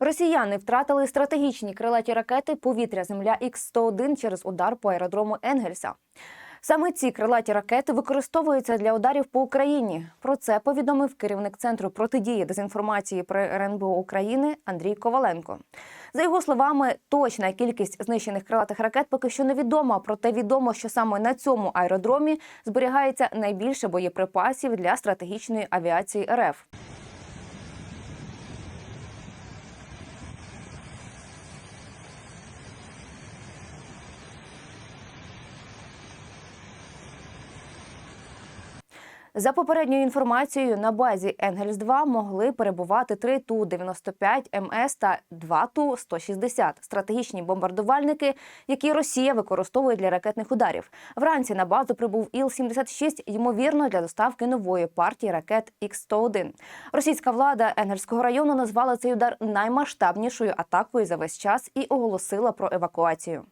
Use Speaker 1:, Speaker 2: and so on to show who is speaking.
Speaker 1: Росіяни втратили стратегічні крилаті ракети повітря Земля Х-101 через удар по аеродрому Енгельса. Саме ці крилаті ракети використовуються для ударів по Україні. Про це повідомив керівник центру протидії дезінформації при РНБО України Андрій Коваленко. За його словами, точна кількість знищених крилатих ракет поки що невідома. Проте відомо, що саме на цьому аеродромі зберігається найбільше боєприпасів для стратегічної авіації РФ. За попередньою інформацією, на базі Енгельс 2 могли перебувати три Ту-95 МС та два Ту-160 – стратегічні бомбардувальники, які Росія використовує для ракетних ударів. Вранці на базу прибув Іл-76, ймовірно, для доставки нової партії ракет Х-101. Російська влада Енгельського району назвала цей удар наймасштабнішою атакою за весь час і оголосила про евакуацію.